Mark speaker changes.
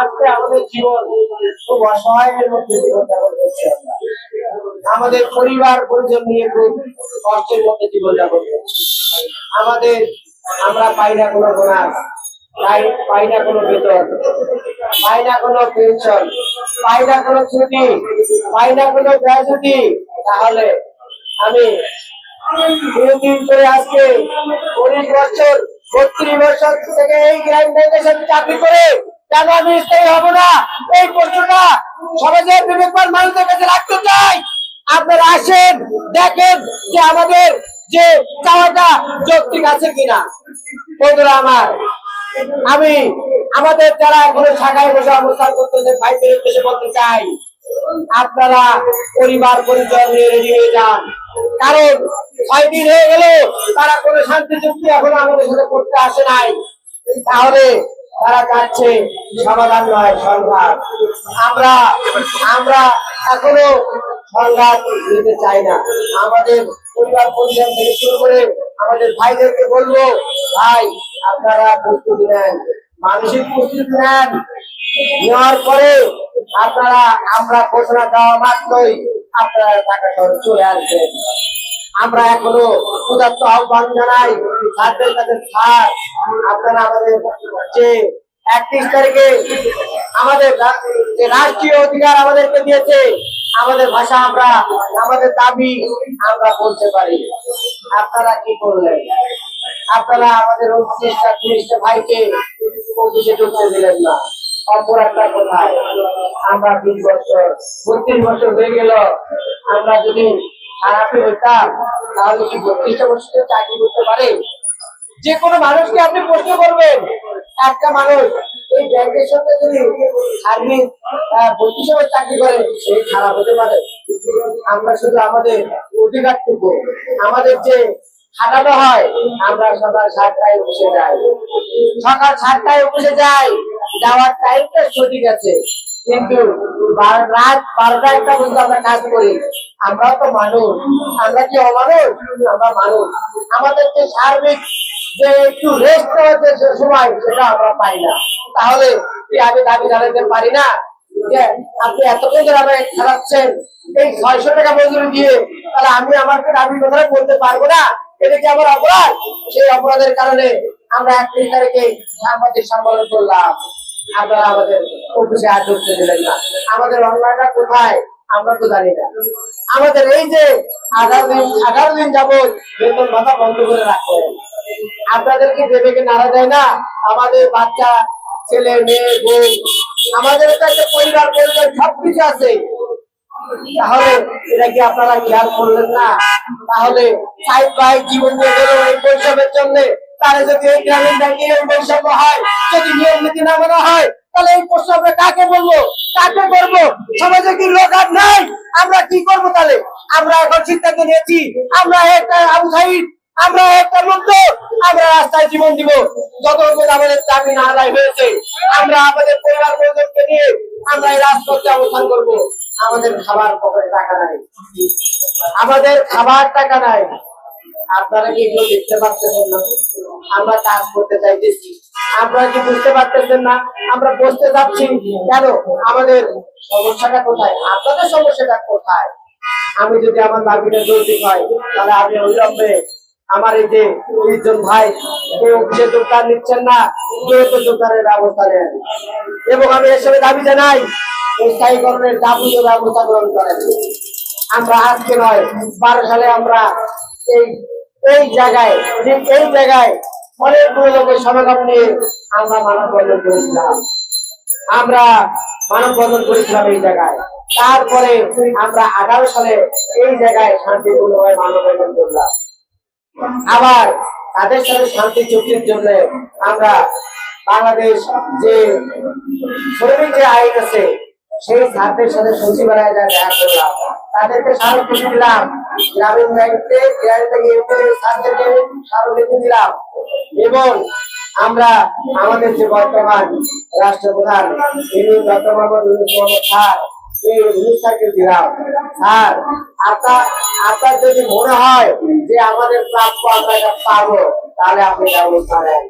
Speaker 1: আজকে আমাদের জীবন খুব অসহায়ের মধ্যে জীবনযাপন করছি আমাদের পরিবার, পরিজন নিয়ে খুব কষ্টের মধ্যে জীবনযাপন করছি। আমাদের, আমরা পাই না কোনো বোনাস, পাই না কোনো বেতন, পাই না কোনো পেনশন পাই না কোনো ছুটি, পাই না কোনো গ্র্যাজুটি তাহলে আমি দিন করে আজকে উনিশ বছর, বত্রিশ বছর থেকে এই গ্রাম চাকরি করে কেন আমি স্থায়ী হব না? এই প্রশ্নটা সমাজের বিবেকবান মানুষের কাছে রাখতে চাই। আপনারা আসেন, দেখেন যে আমাদের যে চাওয়াটা যৌক্তিক আছে কিনা। বন্ধুরা আমার, আমি আমাদের যারা এখনও শাখায় বসে অবস্থান করতেছে ভাইদের উদ্দেশ্যে বলতে চাই, আপনারা পরিবার পরিচয় নিয়ে রেডি হয়ে যান। কারণ ছয় দিন হয়ে গেল, তারা কোনো শান্তি চুক্তি এখন আমাদের সাথে করতে আসে নাই। তাহলে তারা চাচ্ছে সমাধান নয়, সংঘাত। আমরা আমরা এখনও সংঘাত নিতে চাই না। আমাদের পরিবার পরিজন থেকে শুরু করে আমাদের ভাইদেরকে বলব, ভাই, আপনারা প্রস্তুতি নেন, মানসিক প্রস্তুতি নেন। নেওয়ার পরে আপনারা, আমরা ঘোষণা দেওয়া মাত্রই আপনারা টাকা শহরে চলে আসবেন। আমরা এখনও উদাত্ত আহ্বান জানাই ছাত্রের কাছে ছাড় আপনারা আমাদের যে একত্রিশ তারিখে আমাদের যে রাষ্ট্রীয় অধিকার আমাদেরকে দিয়েছে, আমাদের ভাষা আমরা, আমাদের দাবি আমরা বলতে পারি। আপনারা কি করলেন? আপনারা আমাদের উনত্রিশটা তিরিশটা ভাইকে অফিসে আমরা বিশ বছর, বত্রিশ বছর হয়ে গেল। আমরা যদি খারাপই হইতাম তাহলে কি বত্রিশটা বছর চাকরি করতে পারে? যে কোনো মানুষকে আপনি প্রশ্ন করবেন, একটা মানুষ এই ব্যাংকের সঙ্গে যদি বছর চাকরি করে, সে খারাপ হতে পারে। আমরা শুধু আমাদের অধিকারটুকু, আমাদের যে খাটানো হয়, আমরা সকাল সাতটায় অফিসে যাই। সকাল সাতটায় অফিসে যাই, যাওয়ার টাইমটা সঠিক আছে। কিন্তু রাত বারোটা একটা পর্যন্ত আমরা কাজ করি। আমরাও তো মানুষ। আমরা কি অমানুষ? আমরা মানুষ। আমাদের যে সার্বিক যে একটু রেস্ট যে সময়, সেটা আমরা পাই না। তাহলে আমি দাবি জানাতে পারি না যে আপনি এতক্ষণ ধরে আমাকে খারাপছেন? এই ছয়শো টাকা মজুরি দিয়ে তাহলে আমি আমাকে দাবি কথা বলতে পারব না? এটা কি আমার অপরাধ? সেই অপরাধের কারণে আমরা একত্রিশ তারিখে সাংবাদিক সম্মেলন করলাম। আপনারা আমাদের অফিসে আর ঢুকতে দিলেন না। আমাদের অনলাইনটা কোথায়? আমরা তো জানি না। আমাদের এই যে আঠারো দিন আঠারো দিন যাবত বেতন ভাতা বন্ধ করে রাখলেন আপনাদেরকে দেবে কি নাড়া দেয় না? আমাদের বাচ্চা, ছেলে, মেয়ে, বউ, আমাদের একটা পরিবার পরিবার, সবকিছু আছে। তাহলে এটা কি আপনারা খেয়াল করলেন না? তাহলে সাহেব ভাই জীবন দিয়ে এই বৈষম্যের জন্য। তারা যদি এই গ্রামীণ ব্যাংকে এই বৈষম্য হয়, যদি নিয়ম নীতি না মানা হয় তাহলে এই প্রশ্ন আমরা কাকে বলব? কাকে করব? সমাজে কি লোক আর নাই? আমরা কি করব তাহলে? আমরা এখন সিদ্ধান্ত নিয়েছি, আমরা একটা আবু সাইদ, আমরা একটা মুক্ত আমরা রাস্তায় জীবন দিব। যতক্ষণ আমাদের চাকরি না আদায় হয়েছে, আমরা আমাদের পরিবার পরিজনকে নিয়ে আমরা এই রাজপথে অবস্থান করব। আমাদের খাবার পকেটে টাকা নাই। আমাদের খাবার টাকা নাই। আপনারা কি এগুলো দেখতে না? আমরা কাজ করতে চাইতেছি। আপনারা কি বুঝতে পারতেছেন না? আমরা বসতে যাচ্ছি। কেন? আমাদের সমস্যাটা কোথায়? আপনাদের সমস্যাটা কোথায়? আমি যদি আমার দাবিটা যৌক্তিক হয় তাহলে আমি অবিলম্বে আমার এই যে তিনজন ভাই, কেউ যে যোগদান নিচ্ছেন না, কেউ তো যোগদানের ব্যবস্থা নেন। এবং আমি সঙ্গে দাবি জানাই স্থায়ীকরণের যাবতীয় ব্যবস্থা গ্রহণ করেন। আমরা আজকে নয়, বারো সালে আমরা এই এই জায়গায়, যে এই জায়গায় অনেকগুলো লোকের সমাগম নিয়ে আমরা মানববন্ধন করেছিলাম। আমরা মানব মানববন্ধন করেছিলাম এই জায়গায়। তারপরে আমরা আঠারো সালে এই জায়গায় শান্তিপূর্ণভাবে মানববন্ধন করলাম। আবার তাদের সাথে শান্তি চুক্তির জন্য আমরা বাংলাদেশ যে শ্রমিক যে আইন আছে সেই ছাত্রের সাথে সচিবালয়ে যা তাদেরকে স্মারকলিপি দিলাম। গ্রামীণ ব্যাংকে গ্রামীণ এমনি স্মারকলিপি দিলাম। এবং আমরা আমাদের যে বর্তমান রাষ্ট্রপ্রধান, তিনি ইউনুস স্যার, এই দিলাম। স্যার আপনার আপনার যদি মনে হয় যে আমাদের প্রাপ্য আমরা পাবো, তাহলে আপনি ব্যবস্থা নেন।